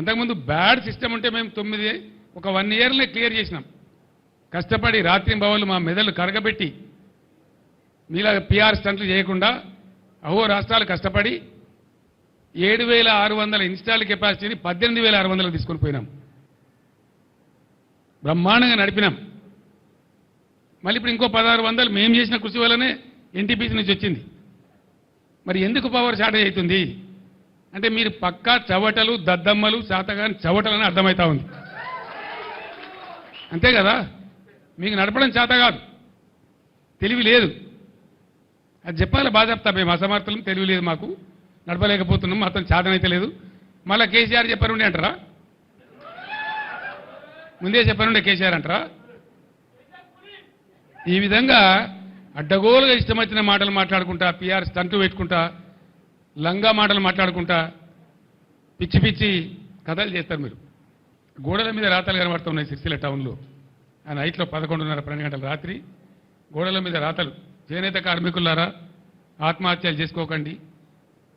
అంతకుముందు bad system ఉంటే మేము తొమ్మిది ఒక వన్ ఇయర్లో క్లియర్ చేసినాం. కష్టపడి రాత్రి భవన్లు మా మెదళ్ళు కరగబెట్టి మీలా పిఆర్ స్టంట్లు చేయకుండా అహో రాష్ట్రాలు కష్టపడి ఏడు వేల ఆరు వందల ఇన్స్టాల్ కెపాసిటీని పద్దెనిమిది వేల ఆరు వందలకు తీసుకొని పోయినాం. బ్రహ్మాండంగా నడిపినాం. మళ్ళీ ఇప్పుడు ఇంకో పదహారు వందలు మేము చేసిన కృషి వల్లనే ఎన్టీపీసీ నుంచి వచ్చింది. మరి ఎందుకు పవర్ షార్టేజ్ అవుతుంది? అంటే మీరు పక్కా చవటలు దద్దమ్మలు శాతగాని చవటలని అర్థమవుతా ఉంది. అంతే కదా? మీకు నడపడం చేత కాదు. తెలివి లేదు. అది చెప్పాలి బాగా చెప్తా. మేము అసమర్థులం తెలివి లేదు మాకు. నడపలేకపోతున్నాం మొత్తం చేతనైతే లేదు. మళ్ళీ కేసీఆర్ చెప్పారుండే అంటారా? ముందే చెప్పారుండే కేసీఆర్ అంటారా? ఈ విధంగా అడ్డగోలుగా ఇష్టం మాటలు మాట్లాడుకుంటా పిఆర్ స్టంటు పెట్టుకుంటా లంగా మాటలు మాట్లాడుకుంటా పిచ్చి పిచ్చి కథలు చేస్తారు మీరు. గోడల మీద రాతలు కనబడుతున్నాయి సిరిసిల్ల టౌన్లో. ఆ నైట్లో పదకొండున్నర పన్నెండు గంటల రాత్రి గోడల మీద రాతలు. చేనేత కార్మికులారా ఆత్మహత్యలు చేసుకోకండి.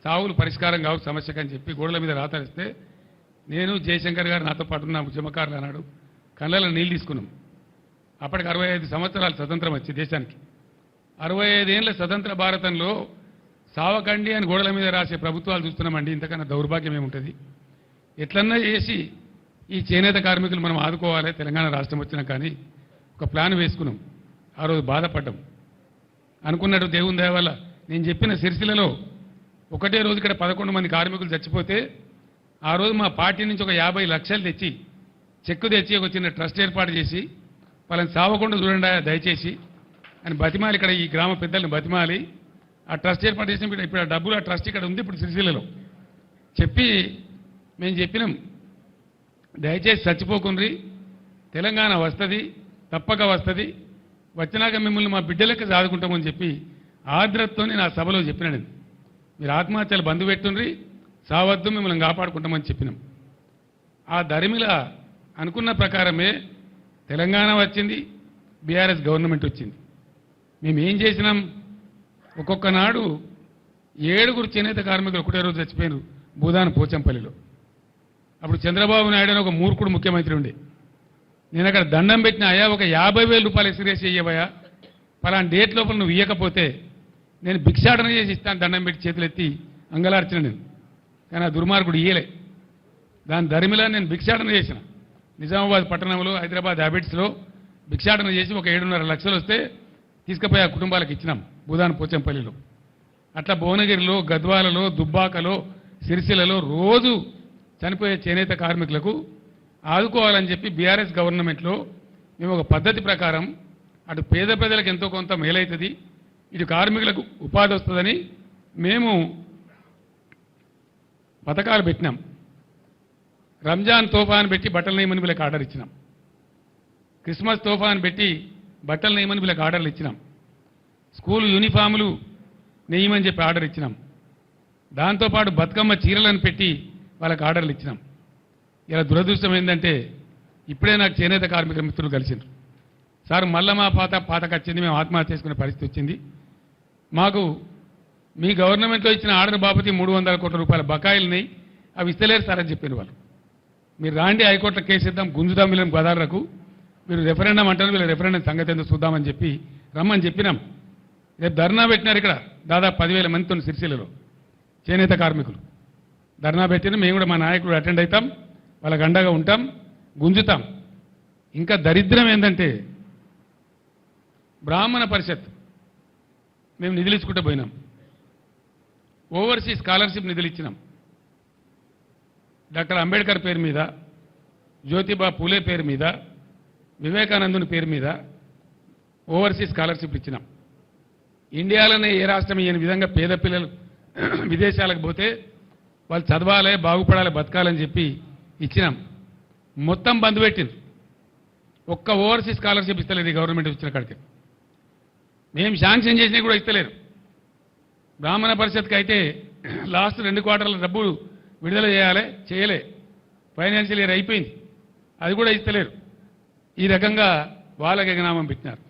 చావులు పరిష్కారం కావు సమస్యకని చెప్పి గోడల మీద రాతలు ఇస్తే నేను జయశంకర్ గారు నాతో పాటు నా ఉద్యమకారులు అన్నాడు కళ్ళలో నీళ్ళు తీసుకున్నాం. అప్పటికి అరవై ఐదు సంవత్సరాలు స్వతంత్రం వచ్చి దేశానికి. అరవై ఐదేళ్ళ స్వతంత్ర భారతంలో సావకండి అని గోడల మీద రాసే ప్రభుత్వాలు చూస్తున్నామండి ఇంతకన్నా దౌర్భాగ్యం ఏముంటుంది? ఎట్లన్నా చేసి ఈ చేనేత కార్మికులు మనం ఆదుకోవాలి తెలంగాణ రాష్ట్రం వచ్చినా కానీ ఒక ప్లాన్ వేసుకున్నాం ఆ రోజు బాధపడ్డాం. అనుకున్నట్టు దేవుని దయ వల్ల నేను చెప్పిన సిరిసిలలో ఒకటే రోజు ఇక్కడ పదకొండు మంది కార్మికులు చచ్చిపోతే ఆ రోజు మా పార్టీ నుంచి ఒక యాభై లక్షలు తెచ్చి చెక్కు తెచ్చి ఒక చిన్న ట్రస్ట్ ఏర్పాటు చేసి వాళ్ళని సావకుండా చూడండి దయచేసి అని బతిమాలి ఇక్కడ ఈ గ్రామ పెద్దల్ని బతిమాలి. ఆ ట్రస్ట్ ఏర్పాటు చేసిన ఇప్పుడు- ఆ డబ్బులు ఆ ట్రస్ట్ ఇక్కడ ఉంది ఇప్పుడు సిరిసిల్లలో. చెప్పి మేము చెప్పినాం. దయచేసి చచ్చిపోకుండ్రి. తెలంగాణ వస్తుంది తప్పక వస్తుంది. వచ్చినాక మిమ్మల్ని మా బిడ్డలకి సాదుకుంటామని చెప్పి ఆర్ద్రతతో నేను ఆ సభలో చెప్పినాను మీరు ఆత్మహత్యలు బంధు పెట్టుండ్రి సావద్దు మిమ్మల్ని కాపాడుకుంటామని చెప్పినాం. ఆ ధరిమిల అనుకున్న ప్రకారమే తెలంగాణ వచ్చింది బీఆర్ఎస్ గవర్నమెంట్ వచ్చింది. మేము ఏం చేసినాం? ఒక్కొక్క నాడు ఏడుగురు చేనేత కార్మికులు ఒకటే రోజు చచ్చిపోయారు భూదాన పోచంపల్లిలో. అప్పుడు చంద్రబాబు నాయుడు అని ఒక మూర్ఖుడు ముఖ్యమంత్రి ఉండే. నేను అక్కడ దండం పెట్టిన అయ్యా ఒక యాభై వేల రూపాయలు ఎక్స్రేస్ చెయ్యవయ్యా. పలానా డేట్ లోపల నువ్వు ఇవ్వకపోతే నేను భిక్షాటన చేసి ఇస్తాను దండం పెట్టి చేతులు ఎత్తి అంగలార్చిన నేను. కానీ ఆ దుర్మార్గుడు ఇయ్యలే. దాని ధరిమిలా నేను భిక్షాటన చేసిన. నిజామాబాద్ పట్టణంలో హైదరాబాద్ హ్యాబిట్స్లో భిక్షాటన చేసి ఒక ఏడున్నర లక్షలు వస్తే తీసుకుపోయి ఆ కుటుంబాలకు ఇచ్చినాం. భూదాన్ పోచంపల్లిలో. అట్లా భువనగిరిలో గద్వాలలో దుబ్బాకలో సిరిసిల్లలో రోజు చనిపోయే చేనేత కార్మికులకు ఆదుకోవాలని చెప్పి బీఆర్ఎస్ గవర్నమెంట్లో మేము ఒక పద్ధతి ప్రకారం అటు పేద ప్రజలకు ఎంతో కొంత మేలవుతుంది ఇటు కార్మికులకు ఉపాధి వస్తుందని మేము పథకాలు పెట్టినాం. రంజాన్ తోఫాన్ పెట్టి బట్టలు నేయమని వీళ్ళకి ఆర్డర్ ఇచ్చినాం. క్రిస్మస్ తోఫాన్ పెట్టి బట్టలు నేయమని వీళ్ళకి ఆర్డర్లు ఇచ్చినాం. స్కూల్ యూనిఫాములు నెయ్యమని చెప్పి ఆర్డర్ ఇచ్చినాం. దాంతోపాటు బతుకమ్మ చీరలను పెట్టి వాళ్ళకి ఆర్డర్లు ఇచ్చినాం. ఇలా దురదృష్టం ఏంటంటే ఇప్పుడే నాకు చేనేత కార్మిక మిత్రులు కలిసిండ్రు. సార్ మళ్ళా మా పాత పాతకు వచ్చింది మేము ఆత్మహత్య చేసుకునే పరిస్థితి వచ్చింది. మాకు మీ గవర్నమెంట్లో ఇచ్చిన ఆర్డర్ బాపతి మూడు వందల కోట్ల రూపాయల బకాయిలున్నాయి అవి ఇస్తలేరు సార్ అని చెప్పారు వాళ్ళు. మీరు రాండి హైకోర్టులో కేసు ఇద్దాం గుంజుదాం వీళ్ళని గదాలకు మీరు రెఫరెండం అంటారు వీళ్ళ రెఫరెండం సంగతి ఎందుకు చూద్దామని చెప్పి రమ్మని చెప్పినాం. రేపు ధర్నా పెట్టినారు ఇక్కడ దాదాపు పదివేల మందితో సిరిసిల్లలో చేనేత కార్మికులు. ధర్నా పెట్టిన మేము కూడా మా నాయకుడు అటెండ్ అవుతాం వాళ్ళకి అండగా ఉంటాం గుంజుతాం. ఇంకా దరిద్రం ఏంటంటే బ్రాహ్మణ పరిషత్ మేము నిధులు ఇచ్చుకుంటూ పోయినాం. ఓవర్సీస్ స్కాలర్షిప్ నిధులు ఇచ్చినాం. డాక్టర్ అంబేద్కర్ పేరు మీద జ్యోతిబా పూలే పేరు మీద వివేకానందుని పేరు మీద ఓవర్సీస్ స్కాలర్షిప్ ఇచ్చినాం. ఇండియాలోనే ఏ రాష్ట్రం ఇయ్యని విధంగా పేద పిల్లలు విదేశాలకు పోతే వాళ్ళు చదవాలి బాగుపడాలి బతకాలని చెప్పి ఇచ్చినాం. మొత్తం బంద్ పెట్టింది ఒక్క ఓవర్సీస్ స్కాలర్షిప్ ఇస్తలేదు గవర్నమెంట్ వచ్చిన కాడికి. మేము శాంక్షన్ చేసినా కూడా ఇస్తలేరు బ్రాహ్మణ పరిషత్కి అయితే లాస్ట్ రెండు క్వార్టర్ల డబ్బు విడుదల చేయాలి చేయలే. ఫైనాన్షియల్ ఇయర్ అయిపోయింది. అది కూడా ఇస్తలేరు ఈ రకంగా వాళ్ళకి ఎగనామం పెట్టినారు.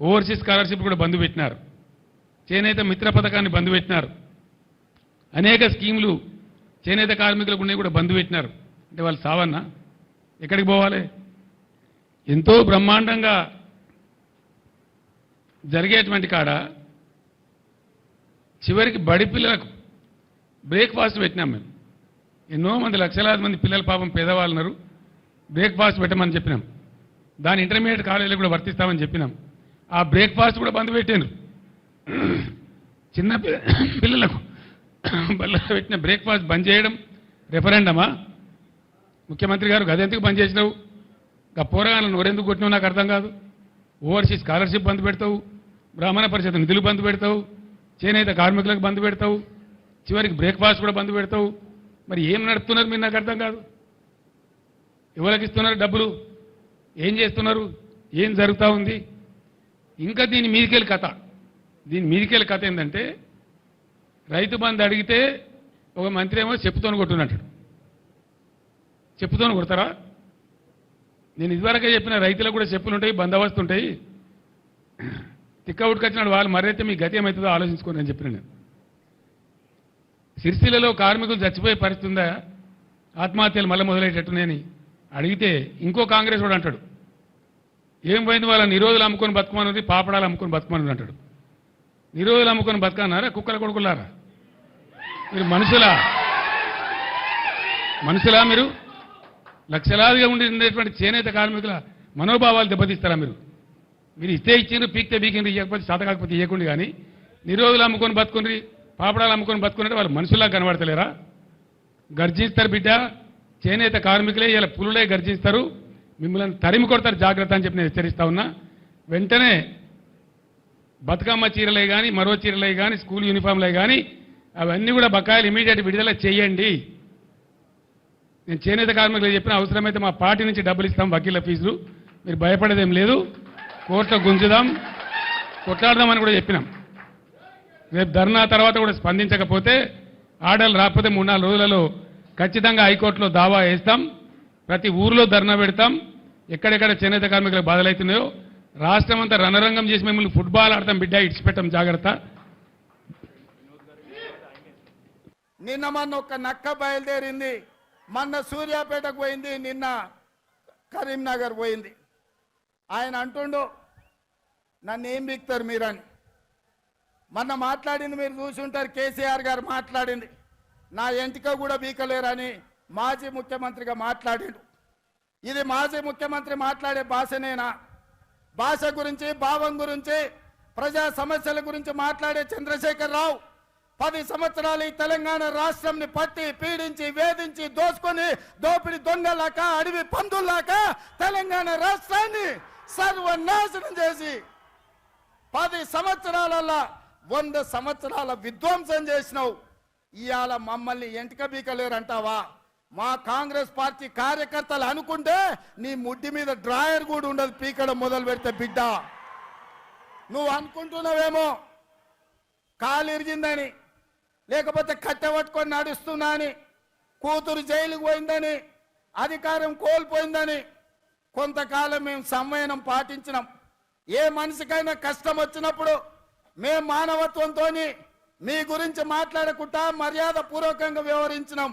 ఓవర్సీస్ స్కాలర్షిప్ కూడా బంద్ పెట్టినారు. చేనేత మిత్ర పథకాన్ని బంద్ పెట్టినారు. అనేక స్కీములు చేనేత కార్మికులకు ఉన్నాయి కూడా బంద్ పెట్టినారు. అంటే వాళ్ళు సావన్నా? ఎక్కడికి పోవాలి? ఎంతో బ్రహ్మాండంగా జరిగేటువంటి కాడ చివరికి బడి పిల్లలకు బ్రేక్ఫాస్ట్ పెట్టినాం మేము. ఎన్నో మంది లక్షలాది మంది పిల్లల పాపం పేదవాళ్ళు ఉన్నారు బ్రేక్ఫాస్ట్ పెట్టమని చెప్పినాం. దాని ఇంటర్మీడియట్ కాలేజీలో కూడా వర్తిస్తామని చెప్పినాం. ఆ బ్రేక్ఫాస్ట్ కూడా బంద్ పెట్టాను చిన్న పిల్లలకు బల్ల పెట్టిన బ్రేక్ఫాస్ట్ బంద్ చేయడం రెఫరెండమా? ముఖ్యమంత్రి గారు గదెందుకు బంద్ చేసినావు? ఆ పోరగాలను నోరెందుకు కొట్టినావు నాకు అర్థం కాదు. ఓవర్సీస్ స్కాలర్షిప్ బంద్ పెడతావు. బ్రాహ్మణ పరిషత్ నిధులు బంద్ పెడతావు. చేనేత కార్మికులకు బంద్ పెడతావు. చివరికి బ్రేక్ఫాస్ట్ కూడా బంద్ పెడతావు. మరి ఏం నడుపుతున్నారు మీరు నాకు అర్థం కాదు. ఎవరికి ఇస్తున్నారు డబ్బులు? ఏం చేస్తున్నారు? ఏం జరుగుతూ ఉంది? ఇంకా దీని మీదికెళ్ళి కథ. దీని మీదికెళ్ళి కథ ఏంటంటే రైతు బంధు అడిగితే ఒక మంత్రి ఏమో చెప్పుతోని కొట్టున్నట్టు చెప్పుతోని కొడతారా? నేను ఇదివరకే చెప్పిన రైతులకు కూడా చెప్పులు ఉంటాయి బందోబస్తు ఉంటాయి తిక్క ఉట్టుకొచ్చినాడు వాళ్ళు మరైతే మీ గతి ఏమవుతుందో ఆలోచించుకోండి అని చెప్పిన నేను. సిరిసిల్లలో కార్మికులు చచ్చిపోయే పరిస్థితి ఉందా? ఆత్మహత్యలు మళ్ళీ మొదలయ్యేటట్టునేని అడిగితే ఇంకో కాంగ్రెస్ వాడు అంటాడు ఏం పోయింది వాళ్ళ నిరోధులు అమ్ముకొని బతుకమన్నది పాపడాలు అమ్ముకొని బతుకమన్నది అంటాడు. నిరోధులు అమ్ముకొని బతకన్నారా? కుక్కల కొడుకులారా? మీరు మనుషులా? మనుషులా మీరు? లక్షలాదిగా ఉండేటువంటి చేనేత కార్మికుల మనోభావాలు దెబ్బతీస్తారా మీరు? మీరు ఇస్తే ఇచ్చిండ్రు పీక్తే పీకిండ్రు ఇవ్వకపోతే శాత కాకపోతే ఇవ్వకుండా కానీ నిరోధులు అమ్ముకొని బతుకుండ్రి పాపడాలు అమ్ముకొని బతుకున్నట్టు వాళ్ళు మనుషులా కనబడతలేరా? గర్జిస్తారు బిడ్డ చేనేత కార్మికులే ఇలా పులులే గర్జిస్తారు మిమ్మల్ని తరిమి కొడతారు జాగ్రత్త అని చెప్పి నేను హెచ్చరిస్తా ఉన్నా. వెంటనే బతుకమ్మ చీరలే కానీ మరో చీరలే కానీ స్కూల్ యూనిఫామ్లే కానీ అవన్నీ కూడా బకాయిలు ఇమీడియట్ విడుదల చేయండి. నేను చేనేత కార్మికులు చెప్పిన అవసరమైతే మా పార్టీ నుంచి డబ్బులు ఇస్తాం వకీల ఫీజులు. మీరు భయపడేదేం లేదు. కోర్టులో గుంజుదాం కొట్లాడదామని కూడా చెప్పినాం. రేపు ధర్నా తర్వాత కూడా స్పందించకపోతే ఆర్డర్లు రాకపోతే మూడు నాలుగు రోజులలో ఖచ్చితంగా హైకోర్టులో దావా వేస్తాం. ప్రతి ఊర్లో ధర్నా పెడతాం. ఎక్కడెక్కడ చేనేత కార్మికులకు బాధలవుతున్నాయో రాష్ట్రం అంతా రణరంగం చేసి మిమ్మల్ని ఫుట్బాల్ ఆడతాం బిడ్డ ఇడిచిపెట్టాం జాగ్రత్త. నిన్న మొన్న ఒక నక్క బయలుదేరింది. మొన్న సూర్యాపేటకు పోయింది నిన్న కరీంనగర్ పోయింది. ఆయన అంటుండు నన్ను ఏం బిక్తారు మీరని? మొన్న మాట్లాడింది మీరు చూసుంటారు కేసీఆర్ గారు మాట్లాడింది. నా ఎంటిక కూడా బీకలేరని మాజీ ముఖ్యమంత్రిగా మాట్లాడాడు. ఇది మాజీ ముఖ్యమంత్రి మాట్లాడే భాషనేనా? భాష గురించి భావం గురించి ప్రజా సమస్యల గురించి మాట్లాడే చంద్రశేఖర్ రావు పది సంవత్సరాలు ఈ తెలంగాణ రాష్ట్రంని పట్టి పీడించి వేధించి దోసుకొని దోపిడి దొంగలాక అడవి పందుల్లాక తెలంగాణ రాష్ట్రాన్ని సర్వనాశనం చేసి పది సంవత్సరాలలో వంద సంవత్సరాల విధ్వంసం చేసినావు. ఇవాళ మమ్మల్ని ఎంటిక బీకలేరంటావా? మా కాంగ్రెస్ పార్టీ కార్యకర్తలు అనుకుంటే నీ ముడ్డి మీద డ్రాయర్ కూడా ఉండదు పీకడం మొదలు పెడితే బిడ్డ. నువ్వు అనుకుంటున్నావేమో? కాలు ఇరిగిందని లేకపోతే కట్టె పట్టుకొని నడుస్తున్నా అని కూతురు జైలుకు పోయిందని అధికారం కోల్పోయిందని కొంతకాలం మేము సంవయనం పాటించినాం. ఏ మనిషికైనా కష్టం వచ్చినప్పుడు మేము మానవత్వంతో మీ గురించి మాట్లాడకుండా మర్యాద పూర్వకంగా వ్యవహరించినాం.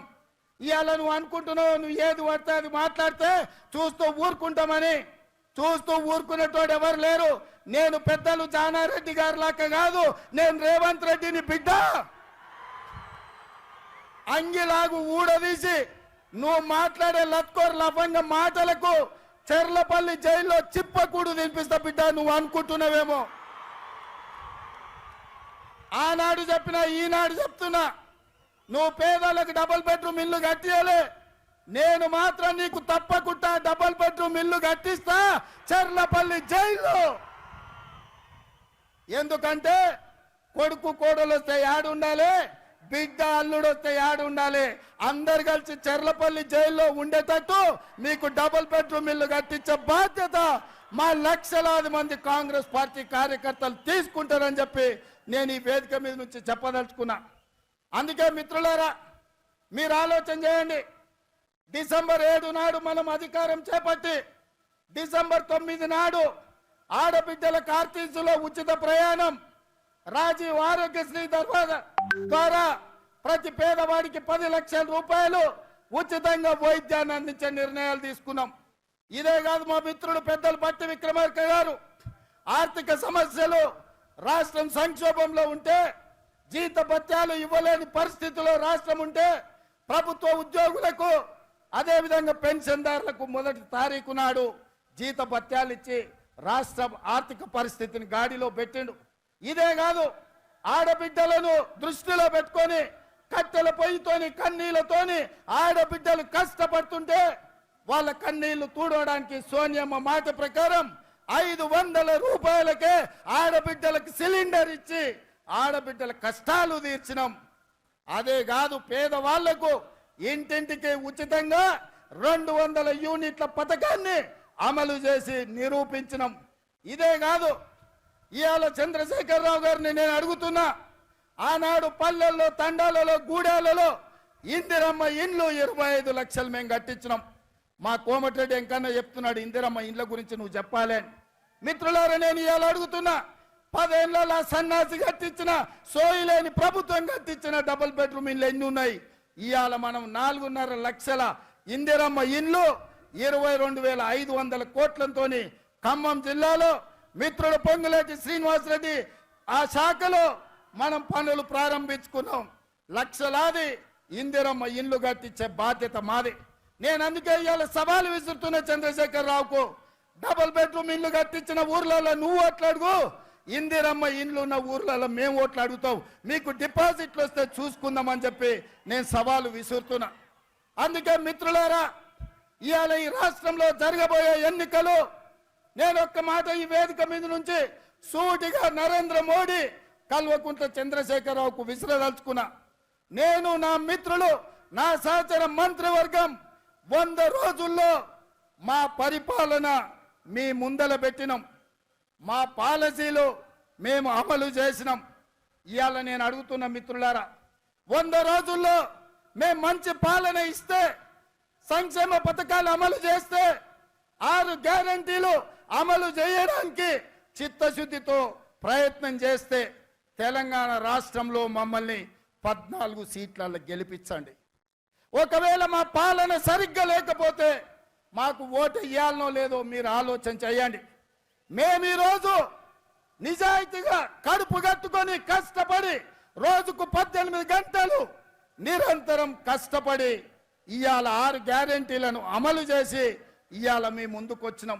ఇవాళ నువ్వు అనుకుంటున్నావు నువ్వు ఏది పడితే అది మాట్లాడితే చూస్తూ ఊరుకుంటామని. చూస్తూ ఊరుకునేటోడు ఎవరు లేరు. నేను పెద్దలు జానారెడ్డి గారి లాక్క కాదు నేను రేవంత్ రెడ్డిని బిడ్డ. అంగిలాగు ఊడదీసి నువ్వు మాట్లాడే లత్కోర్ లఫంగ మాటలకు చెర్లపల్లి జైల్లో చిప్పకూడు తినిపిస్తా బిడ్డ నువ్వు అనుకుంటున్నావేమో. ఆనాడు చెప్పినా ఈనాడు చెప్తున్నా. నువ్వు పేదలకు డబుల్ బెడ్రూమ్ ఇల్లు కట్టియలే నేను మాత్రం నీకు తప్పకుండా డబుల్ బెడ్రూమ్ ఇల్లు కట్టిస్తా. చెర్లపల్లి జైల్లో. ఎందుకంటే కొడుకు కోడలు వస్తే యాడు ఉండాలి బిడ్డ అల్లుడు వస్తే యాడు ఉండాలి. అందరు కలిసి చెర్లపల్లి జైల్లో ఉండేటట్టు మీకు డబుల్ బెడ్రూమ్ ఇల్లు కట్టించే బాధ్యత మా లక్షలాది మంది కాంగ్రెస్ పార్టీ కార్యకర్తలు తీసుకుంటారని చెప్పి నేను ఈ వేదిక మీద నుంచి చెప్పదలుచుకున్నా. అందుకే మిత్రులారా మీరు ఆలోచన చేయండి. డిసెంబర్ ఏడు నాడు మనం అధికారం చేపట్టి డిసెంబర్ తొమ్మిది నాడు ఆడబిడ్డల కార్తీసులో ఉచిత ప్రయాణం రాజీవ్ ఆరోగ్యశ్రీ దర్వాజా ద్వారా ప్రతి పేదవాడికి పది లక్షల రూపాయలు ఉచితంగా వైద్యాన్ని అందించే నిర్ణయాలు తీసుకున్నాం. ఇదే కాదు మా మిత్రుడు పెద్దలు పట్టి విక్రమార్క గారు. ఆర్థిక సమస్యలు రాష్ట్రం సంక్షోభంలో ఉంటే జీత భత్యాలు ఇవ్వలేని పరిస్థితిలో రాష్ట్రం ఉంటే ప్రభుత్వ ఉద్యోగులకు అదేవిధంగా పెన్షన్దారులకు మొదటి తారీఖు నాడు జీత భత్యాలు ఇచ్చి రాష్ట్ర ఆర్థిక పరిస్థితిని గాడిలో పెట్టిండు. ఇదే కాదు ఆడబిడ్డలను దృష్టిలో పెట్టుకొని కట్టెల పొయ్యితోని కన్నీళ్ళతోని ఆడబిడ్డలు కష్టపడుతుంటే వాళ్ళ కన్నీళ్ళు తూడవడానికి సోనియమ్మ మాట ప్రకారం ఐదు వందల రూపాయలకే ఆడబిడ్డలకు సిలిండర్ ఇచ్చి ఆడబిడ్డల కష్టాలు తీర్చినాం. అదే కాదు పేదవాళ్ళకు ఇంటింటికి ఉచితంగా రెండు వందల యూనిట్ల పథకాన్ని అమలు చేసి నిరూపించినాం. ఇదే కాదు ఇవాళ చంద్రశేఖరరావు గారిని నేను అడుగుతున్నా ఆనాడు పల్లెల్లో తండాలలో గూడాలలో ఇందిరమ్మ ఇండ్లు ఇరవై ఐదు లక్షలు మేము కట్టించినాం. మా కోమటిరెడ్డి ఎంకన్నా చెప్తున్నాడు ఇందిరమ్మ ఇండ్ల గురించి నువ్వు చెప్పాలే మిత్రులారా నేను ఇవాళ అడుగుతున్నా పదేళ్ళ సన్నాసి కట్టించిన సోయిలేని ప్రభుత్వం కట్టించిన డబుల్ బెడ్రూమ్ ఇండ్లు ఎన్ని ఉన్నాయి? ఇవాళ మనం నాలుగున్నర లక్షల ఇందిరమ్మ ఇండ్లు ఇరవై రెండు వేల ఐదు వందల కోట్లతో ఖమ్మం జిల్లాలో మిత్రుడు పొంగులేటి శ్రీనివాసరెడ్డి ఆ శాఖలో మనం పనులు ప్రారంభించుకున్నాం. లక్షలాది ఇందిరమ్మ ఇండ్లు కట్టించే బాధ్యత మాది. నేను అందుకే ఇవాళ సవాలు విసురుతున్న చంద్రశేఖర్ రావుకు డబుల్ బెడ్రూమ్ ఇల్లు కట్టించిన ఊర్లలో నువ్వు ఓట్లాడుగు. ఇందిరమ్మ ఇండ్లు ఉన్న ఊర్లలో మేము ఓట్లు అడుగుతాం మీకు డిపాజిట్లు వస్తే చూసుకుందామని చెప్పి నేను సవాలు విసురుతున్నా. అందుకే మిత్రులారా ఇవాళ ఈ రాష్ట్రంలో జరగబోయే ఎన్నికలు నేను ఒక్క మాట ఈ వేదిక మీద నుంచి సూటిగా నరేంద్ర మోడీ కల్వకుంట్ల చంద్రశేఖరరావుకు విసిరదలుచుకున్నా. నేను నా మిత్రులు నా సహచర మంత్రివర్గం వంద రోజుల్లో మా పరిపాలన మీ ముందల పెట్టినాం. మా పాలసీలు మేము అమలు చేసినాం. ఇవాళ నేను అడుగుతున్న మిత్రులారా వంద రోజుల్లో మేము మంచి పాలన ఇస్తే సంక్షేమ పథకాలు అమలు చేస్తే ఆరు గ్యారంటీలు అమలు చేయడానికి చిత్తశుద్ధితో ప్రయత్నం చేస్తే తెలంగాణ రాష్ట్రంలో మమ్మల్ని పద్నాలుగు సీట్లలో గెలిపించండి. ఒకవేళ మా పాలన సరిగ్గా లేకపోతే మాకు ఓటు ఇవ్వాలనో లేదో మీరు ఆలోచన చేయండి. మేము ఈరోజు నిజాయితీగా కడుపు కట్టుకొని కష్టపడి రోజుకు పద్దెనిమిది గంటలు నిరంతరం కష్టపడి ఇవాళ ఆరు గ్యారెంటీలను అమలు చేసి ఇవాళ మీ ముందుకు వచ్చినాం